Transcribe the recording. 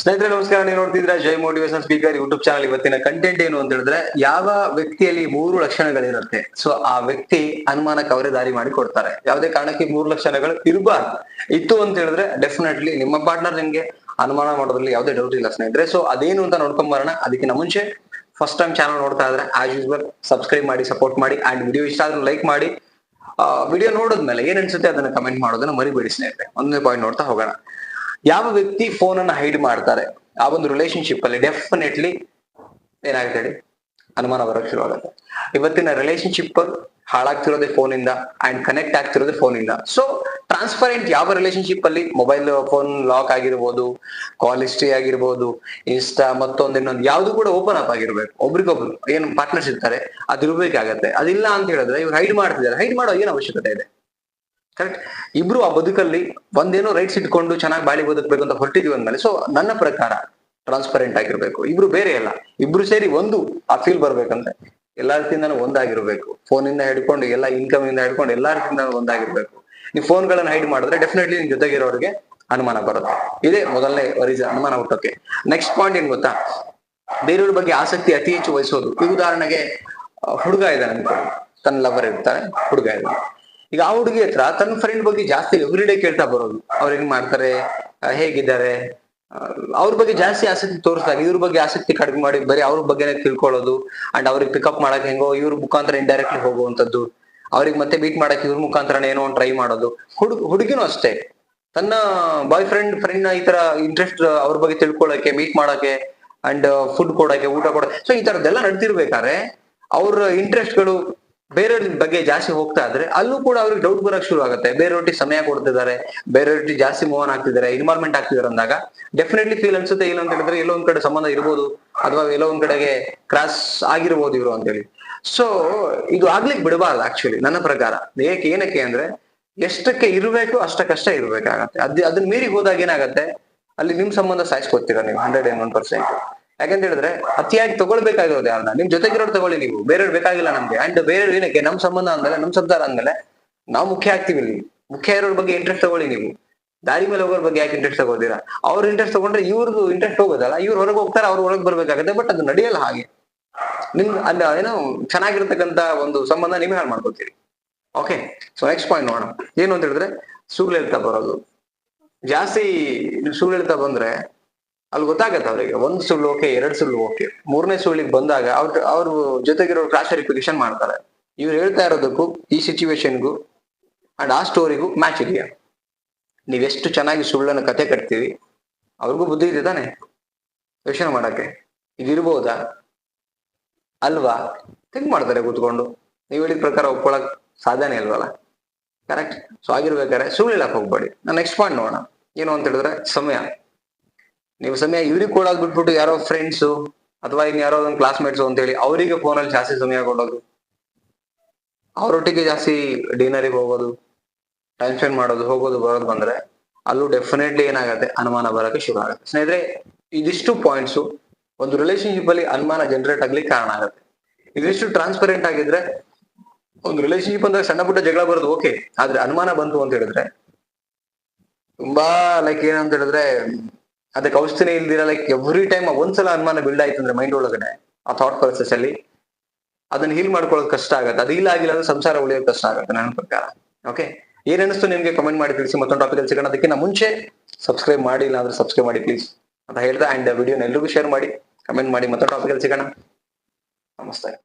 ಸ್ನೇಹಿತರೆ, ನಮಸ್ಕಾರ. ನೀವು ನೋಡ್ತಿದ್ರೆ Jai motivation speaker YouTube channel ಇವತ್ತಿನ ಕಂಟೆಂಟ್ ಏನು ಅಂತ ಹೇಳಿದ್ರೆ, ಯಾವ ವ್ಯಕ್ತಿಯಲ್ಲಿ ಮೂರು ಲಕ್ಷಣಗಳಿರುತ್ತೆ, ಸೊ ಆ ವ್ಯಕ್ತಿ ಅನುಮಾನಕ್ಕೆ ಅವರೇ ದಾರಿ ಮಾಡಿ ಕೊಡ್ತಾರೆ ಯಾವುದೇ ಕಾರಣಕ್ಕೆ ಮೂರು ಲಕ್ಷಣಗಳು ಇರಬಾರ್ದು. ಇತ್ತು ಅಂತ ಹೇಳಿದ್ರೆ ಡೆಫಿನೆಟ್ಲಿ ನಿಮ್ಮ ಪಾರ್ಟ್ನರ್ ನಿಮ್ಗೆ ಅನುಮಾನ ಮಾಡೋದ್ರಲ್ಲಿ ಯಾವುದೇ ಡೌಟ್ ಇಲ್ಲ ಸ್ನೇಹಿತರೆ. ಸೊ ಅದೇನು ಅಂತ ನೋಡ್ಕೊಂಡ್ ಬರೋಣ. ಅದಕ್ಕಿಂತ ಮುಂಚೆ ಫಸ್ಟ್ ಟೈಮ್ ಚಾನಲ್ ನೋಡ್ತಾ ಇದ್ರೆ ಆಸ್ ಯೂಸ್ವಲ್ ಸಬ್ಸ್ಕ್ರೈಬ್ ಮಾಡಿ ಸಪೋರ್ಟ್ ಮಾಡಿ ಅಂಡ್ ವಿಡಿಯೋ ಇಷ್ಟ ಆದ್ರೂ ಲೈಕ್ ಮಾಡಿ. ವಿಡಿಯೋ ನೋಡಿದ್ಮೇಲೆ ಏನ್ ಅನ್ಸುತ್ತೆ ಅದನ್ನ ಕಮೆಂಟ್ ಮಾಡೋದನ್ನ ಮರಿಬೇಡಿ ಸ್ನೇಹಿತರೆ. ಒಂದನೇ ಪಾಯಿಂಟ್ ನೋಡ್ತಾ ಹೋಗೋಣ. ಯಾವ ವ್ಯಕ್ತಿ ಫೋನ್ ಅನ್ನ ಹೈಡ್ ಮಾಡ್ತಾರೆ? ಆ ಒಂದು ರಿಲೇಶನ್ಶಿಪ್ ಅಲ್ಲಿ ಡೆಫಿನೆಟ್ಲಿ ಏನಾಗುತ್ತೆ ಅನುಮಾನ ಬರೋಕ್ ಶುರು ಇವತ್ತಿನ ರಿಲೇಶನ್ಶಿಪ್ ಹಾಳಾಗ್ತಿರೋದೇ ಫೋನ್ ಇಂದ ಅಂಡ್ ಕನೆಕ್ಟ್ ಆಗ್ತಿರೋದೇ ಫೋನ್ ಇಂದ. ಸೊ ಟ್ರಾನ್ಸ್ಪರೆಂಟ್ ಯಾವ ರಿಲೇಶನ್ಶಿಪ್ ಅಲ್ಲಿ ಮೊಬೈಲ್ ಫೋನ್ ಲಾಕ್ ಆಗಿರ್ಬೋದು ಕಾಲ್ ಹಿಸ್ಟ್ರಿ ಆಗಿರ್ಬೋದು ಇನ್ಸ್ಟಾ ಮತ್ತೊಂದು ಇನ್ನೊಂದು ಯಾವ್ದು ಕೂಡ ಓಪನ್ ಅಪ್ ಆಗಿರ್ಬೇಕು. ಒಬ್ರಿಗೊಬ್ರು ಏನು ಪಾರ್ಟ್ನರ್ಸ್ ಇರ್ತಾರೆ, ಅದು ಇರ್ಬೇಕಾಗತ್ತೆ. ಅದಿಲ್ಲ ಅಂತ ಹೇಳಿದ್ರೆ ಇವ್ರು ಹೈಡ್ ಮಾಡ್ತಿದ್ದಾರೆ. ಹೈಡ್ ಮಾಡೋ ಏನು ಅವಶ್ಯಕತೆ ಇದೆ? ಕರೆಕ್ಟ್ ಇಬ್ರು ಆ ಬದುಕಲ್ಲಿ ಒಂದೇನೋ ರೈಟ್ಸ್ ಇಟ್ಕೊಂಡು ಚೆನ್ನಾಗಿ ಬಾಳಿ ಬದುಕಬೇಕು ಅಂತ ಹೊರಟಿದೀವಿ ಅಂದ್ಮೇಲೆ ಸೊ ನನ್ನ ಪ್ರಕಾರ ಟ್ರಾನ್ಸ್ಪರೆಂಟ್ ಆಗಿರ್ಬೇಕು. ಇಬ್ರು ಬೇರೆ ಅಲ್ಲ. ಇಬ್ರು ಸೇರಿ ಒಂದು ಆ ಫೀಲ್ ಬರ್ಬೇಕಂದ್ರೆ ಎಲ್ಲಾ ರೀತಿಯಿಂದನೂ ಒಂದಾಗಿರ್ಬೇಕು. ಫೋನ್ ಇಂದ ಹಿಡ್ಕೊಂಡು, ಎಲ್ಲ ಇನ್ಕಮ್ ಇಂದ ಹಿಡ್ಕೊಂಡು ಎಲ್ಲಾ ರೀತಿಯಿಂದ ಒಂದಾಗಿರ್ಬೇಕು. ನೀವು ಫೋನ್ಗಳನ್ನ ಹೈಡ್ ಮಾಡಿದ್ರೆ ಡೆಫಿನೆಟ್ಲಿ ನಿಮ್ ಜೊತೆಗಿರೋರಿಗೆ ಅನುಮಾನ ಬರುತ್ತೆ. ಇದೇ ಮೊದಲನೇ ವರಿಜ ಅನುಮಾನ ಹುಟ್ಟೋಕೆ. ನೆಕ್ಸ್ಟ್ ಪಾಯಿಂಟ್ ಏನ್ ಗೊತ್ತಾ? ಬೇರೆಯವ್ರ ಬಗ್ಗೆ ಆಸಕ್ತಿ ಅತಿ ಹೆಚ್ಚು ವಹಿಸೋದು. ಈ ಉದಾಹರಣೆಗೆ ಹುಡುಗ ಇದ್ದಾನೆ ತನ್ನ ಲವರ್ ಇರ್ತಾನೆ ಹುಡುಗ ಇದ್ದಾನೆ. ಈಗ ಆ ಹುಡುಗಿ ಹತ್ರ ತನ್ನ ಫ್ರೆಂಡ್ ಬಗ್ಗೆ ಜಾಸ್ತಿ ಎವ್ರಿಡೇ ಕೇಳ್ತಾ ಬರೋದು. ಅವ್ರು ಹೆಂಗ್ ಮಾಡ್ತಾರೆ ಹೇಗಿದ್ದಾರೆ ಅವ್ರ ಬಗ್ಗೆ ಜಾಸ್ತಿ ಆಸಕ್ತಿ ತೋರಿಸ್ದಾಗ, ಇವ್ರ ಬಗ್ಗೆ ಆಸಕ್ತಿ ಕಡಿಮೆ ಮಾಡಿ ಬರೀ ಅವ್ರ ಬಗ್ಗೆನೇ ತಿಳ್ಕೊಳ್ಳೋದು. ಅಂಡ್ ಅವ್ರಿಗೆ ಪಿಕಪ್ ಮಾಡಕ್ ಹೆಂಗೋ ಇವ್ರ ಮುಖಾಂತರ ಇಂಡೈರೆಕ್ಟ್ಲಿ ಹೋಗುವಂತದ್ದು ಅವ್ರಿಗೆ ಮತ್ತೆ ಮೀಟ್ ಮಾಡಕ್ ಇವ್ರ ಮುಖಾಂತರ ಏನೋ ಒಂದು ಟ್ರೈ ಮಾಡೋದು. ಹುಡುಗ, ಹುಡುಗಿನೂ ಅಷ್ಟೇ. ತನ್ನ ಬಾಯ್ ಫ್ರೆಂಡ್ ಫ್ರೆಂಡ್ ಈ ತರ ಇಂಟ್ರೆಸ್ಟ್ ಅವ್ರ ಬಗ್ಗೆ ತಿಳ್ಕೊಳಕ್ಕೆ ಮೀಟ್ ಮಾಡಕ್ಕೆ ಅಂಡ್ ಫುಡ್ ಕೊಡಕ್ಕೆ ಊಟ ಕೊಡಕ್ಕೆ ಸೊ ಈ ತರದ್ದೆಲ್ಲ ನಡ್ತಿರ್ಬೇಕಾದ್ರೆ, ಅವ್ರ ಇಂಟ್ರೆಸ್ಟ್ಗಳು ಬೇರೆಯವ್ರ ಬಗ್ಗೆ ಜಾಸ್ತಿ ಹೋಗ್ತಾ ಇದ್ರೆ ಅಲ್ಲೂ ಕೂಡ ಅವ್ರಿಗೆ ಡೌಟ್ ಬರಕ್ ಶುರು ಆಗುತ್ತೆ. ಬೇರೆಯವ್ರಿಗೆ ಸಮಯ ಕೊಡ್ತಿದ್ದಾರೆ ಬೇರೆಯವ್ರಿಗೆ ಜಾಸ್ತಿ ಮೂವ್ ಆನ್ ಆಗ್ತಿದ್ದಾರೆ ಇನ್ವಾಲ್ವ್ಮೆಂಟ್ ಆಗ್ತಿದ್ದಾರೆ ಅಂದಾಗ ಡೆಫಿನೆಟ್ಲಿ ಫೀಲ್ ಅನ್ಸುತ್ತೆ. ಇಲ್ಲ ಅಂತ ಹೇಳಿದ್ರೆ ಎಲ್ಲೋ ಒಂದ್ ಕಡೆ ಸಂಬಂಧ ಇರ್ಬೋದು, ಅಥವಾ ಎಲ್ಲೋ ಒಂದ್ ಕಡೆಗೆ ಕ್ರಾಸ್ ಆಗಿರ್ಬೋದು ಇವರು ಅಂತೇಳಿ. ಸೊ ಇದು ಆಗ್ಲಿಕ್ಕೆ ಬಿಡಬಾರ್ದು ಆಕ್ಚುಲಿ ನನ್ನ ಪ್ರಕಾರ. ಏಕೆ, ಏನಕ್ಕೆ ಅಂದ್ರೆ ಎಷ್ಟಕ್ಕೆ ಇರಬೇಕು ಅಷ್ಟಕ್ಕಷ್ಟೇ ಇರ್ಬೇಕಾಗತ್ತೆ. ಅದ್, ಅದನ್ನ ಮೀರಿ ಹೋದಾಗ ಏನಾಗತ್ತೆ? ಅಲ್ಲಿ ನಿಮ್ ಸಂಬಂಧ ಸಾಯಿಸ್ಕೊತೀರ ನೀವು ಹಂಡ್ರೆಡ್ ಅಂಡ್ ಒನ್ ಪರ್ಸೆಂಟ್ ಯಾಕಂತ ಹೇಳಿದ್ರೆ ಅತಿಯಾಗಿ ತಗೊಳ್ಬೇಕಾಗಿರೋದು ಯಾರನ್ನ ನಿಮ್ ಜೊತೆಗಿರೋರು ತಗೊಳ್ಳಿ ನೀವು. ಬೇರೆಯವ್ರು ಬೇಕಾಗಿಲ್ಲ ನಮ್ಗೆ. ಅಂಡ್ ಬೇರೆಯವ್ರು ಏನಕ್ಕೆ? ನಮ್ ಸಂಬಂಧ ಅಂದ್ಮೇಲೆ, ನಮ್ ಸಂಸಾರ ಅಂದ್ಮೇಲೆ ನಾವು ಮುಖ್ಯ ಆಗ್ತೀವಿ ಇಲ್ಲಿ. ಮುಖ್ಯ ಇರೋರ್ ಬಗ್ಗೆ ಇಂಟ್ರೆಸ್ಟ್ ತಗೊಳ್ಳಿ ನೀವು. ದಾರಿ ಮೇಲೆ ಹೋಗೋರ್ ಬಗ್ಗೆ ಯಾಕೆ ಇಂಟ್ರೆಸ್ಟ್ ತಗೋತೀರಾ ಅವ್ರ ಇಂಟ್ರೆಸ್ಟ್ ತಗೊಂಡ್ರೆ ಇವ್ರದ್ದು ಇಂಟ್ರೆಸ್ಟ್ ಹೋಗೋದಲ್ಲ. ಇವ್ರು ಹೊರಗೆ ಹೋಗ್ತಾರೆ, ಅವ್ರು ಹೊರಗೆ ಬರ್ಬೇಕಾಗತ್ತೆ. ಬಟ್ ಅದು ನಡೆಯಲ್ಲ ಹಾಗೆ. ನಿಮ್ ಅಲ್ಲಿ ಏನೋ ಚೆನ್ನಾಗಿರ್ತಕ್ಕಂತ ಒಂದು ಸಂಬಂಧ ನೀವೇ ಹಾಳು ಮಾಡ್ಕೊತೀರಿ ಓಕೆ ಸೊ ನೆಕ್ಸ್ಟ್ ಪಾಯಿಂಟ್ ನೋಡೋಣ. ಏನು ಅಂತ ಹೇಳಿದ್ರೆ, ಸುಳ್ಳು ಬರೋದು. ಜಾಸ್ತಿ ಸುಳ್ಳು ಬಂದ್ರೆ ಅಲ್ಲಿ ಗೊತ್ತಾಗತ್ತೆ ಅವ್ರಿಗೆ. ಒಂದ್ ಸುಳ್ಳು ಓಕೆ ಎರಡು ಸುಳ್ಳು ಓಕೆ ಮೂರನೇ ಸುಳ್ಳಿಗೆ ಬಂದಾಗ ಅವ್ರ ಅವ್ರ ಜೊತೆಗಿರೋ ಕ್ಲಾಸ್ ವೆರಿಫಿಕೇಶನ್ ಮಾಡ್ತಾರೆ. ಇವ್ರು ಹೇಳ್ತಾ ಇರೋದಕ್ಕೂ ಈ ಸಿಚುವೇಶನ್ಗೂ ಅಂಡ್ ಆ ಸ್ಟೋರಿಗೂ ಮ್ಯಾಚ್ ಇದೆಯಾ? ನೀವೆಷ್ಟು ಚೆನ್ನಾಗಿ ಸುಳ್ಳನ್ನು ಕತೆ ಕಟ್ತೀವಿ ಅವ್ರಿಗೂ ಬುದ್ಧಿ ಇದೆ ತಾನೆ? ಯೋಚನೆ ಮಾಡಕ್ಕೆ. ಇದಿರ್ಬೋದಾ ಅಲ್ವಾ? ಥಿಂಕ್ ಮಾಡ್ತಾರೆ ಕೂತ್ಕೊಂಡು. ನೀವು ಹೇಳಿದ ಪ್ರಕಾರ ಒಪ್ಕೊಳಕ್ ಸಾಧ್ಯನೇ ಇಲ್ವಲ್ಲ? ಕರೆಕ್ಟ್ ಸೊ ಆಗಿರ್ಬೇಕಾದ್ರೆ ಸುಳ್ಳು ಹೇಳಕ್ ಹೋಗ್ಬೇಡಿ. ನಾನು ನೆಕ್ಸ್ಟ್ ಪಾಯಿಂಟ್ ನೋಡೋಣ. ಏನು ಅಂತ ಹೇಳಿದ್ರೆ ಸಮಯ. ನೀವು ಸಮಯ ಇವ್ರಿಗೆ ಕೊಡೋದ್ ಬಿಟ್ಬಿಟ್ಟು ಯಾರೋ ಫ್ರೆಂಡ್ಸು ಅಥವಾ ಇನ್ ಯಾರೋ ಒಂದು ಕ್ಲಾಸ್ಮೇಟ್ಸ್ ಅಂತ ಹೇಳಿ ಅವರಿಗೆ ಫೋನಲ್ಲಿ ಜಾಸ್ತಿ ಸಮಯ ಕೊಡೋದು. ಅವರೊಟ್ಟಿಗೆ ಜಾಸ್ತಿ ಡಿನ್ನರಿಗೆ ಹೋಗೋದು ಟೈಮ್ ಸ್ಪೆಂಡ್ ಮಾಡೋದು, ಹೋಗೋದು, ಬರೋದು ಬಂದ್ರೆ ಅಲ್ಲೂ ಡೆಫಿನೆಟ್ಲಿ ಏನಾಗುತ್ತೆ? ಅನುಮಾನ ಬರೋಕೆ ಶುರು ಆಗುತ್ತೆ. ಸ್ನೇಹಿತರೆ, ಇದಿಷ್ಟು ಪಾಯಿಂಟ್ಸು ಒಂದು ರಿಲೇಶನ್ಶಿಪ್ ಅಲ್ಲಿ ಅನುಮಾನ ಜನರೇಟ್ ಆಗ್ಲಿಕ್ಕೆ ಕಾರಣ ಆಗುತ್ತೆ. ಇದಿಷ್ಟು ಟ್ರಾನ್ಸ್ಪರೆಂಟ್ ಆಗಿದ್ರೆ ಒಂದು ರಿಲೇಶನ್ಶಿಪ್ ಅಂದ್ರೆ ಸಣ್ಣ ಪುಟ್ಟ ಜಗಳ ಬರೋದು ಓಕೆ ಆದ್ರೆ ಅನುಮಾನ ಬಂತು ಅಂತ ಹೇಳಿದ್ರೆ ತುಂಬಾ ಲೈಕ್ ಏನಂತ ಹೇಳಿದ್ರೆ ಅದಕ್ಕೆ ಔಷಧಿನೇ ಇಲ್ದಿರ ಲೈಕ್ ಎವ್ರಿ ಟೈಮ್ ಒಂದ್ಸಲ ಅನುಮಾನ ಬಿಲ್ಡ್ ಆಯ್ತು ಅಂದ್ರೆ ಮೈಂಡ್ ಒಳಗಡೆ, ಆ ಥಾಟ್ ಪ್ರೊಸೆಸ್ ಅಲ್ಲಿ, ಅದನ್ನ ಹೀಲ್ ಮಾಡ್ಕೊಳ್ಳೋದು ಕಷ್ಟ ಆಗುತ್ತೆ. ಅದು ಇಲ್ಲ ಆಗಿಲ್ಲ ಅಂದ್ರೆ ಸಂಸಾರ ಉಳಿಯೋದು ಕಷ್ಟ ಆಗುತ್ತೆ ನನ್ನ ಪ್ರಕಾರ. ಓಕೆ ಏನಿಸ್ತು ನಿಮ್ಗೆ? ಕಮೆಂಟ್ ಮಾಡಿ ತಿಳಿಸಿ. ಮತ್ತೊಂದು ಟಾಪಿಕ್ ಅಲ್ಲಿ ಸಿಗೋಣ. ಅದಕ್ಕಿಂತ ಮುಂಚೆ ಸಬ್ಸ್ಕ್ರೈಬ್ ಮಾಡಿಲ್ಲ ಅಂದ್ರೆ ಸಬ್ಸ್ಕ್ರೈಬ್ ಮಾಡಿ ಪ್ಲೀಸ್ ಅಂತ ಹೇಳ್ತಾ ಅಂಡ್ ವಿಡಿಯೋನ ಎಲ್ರಿಗೂ ಶೇರ್ ಮಾಡಿ ಕಮೆಂಟ್ ಮಾಡಿ. ಮತ್ತೊಂದು ಟಾಪಿಕ್ ಅಲ್ಲಿ ಸಿಗೋಣ. ನಮಸ್ತೆ.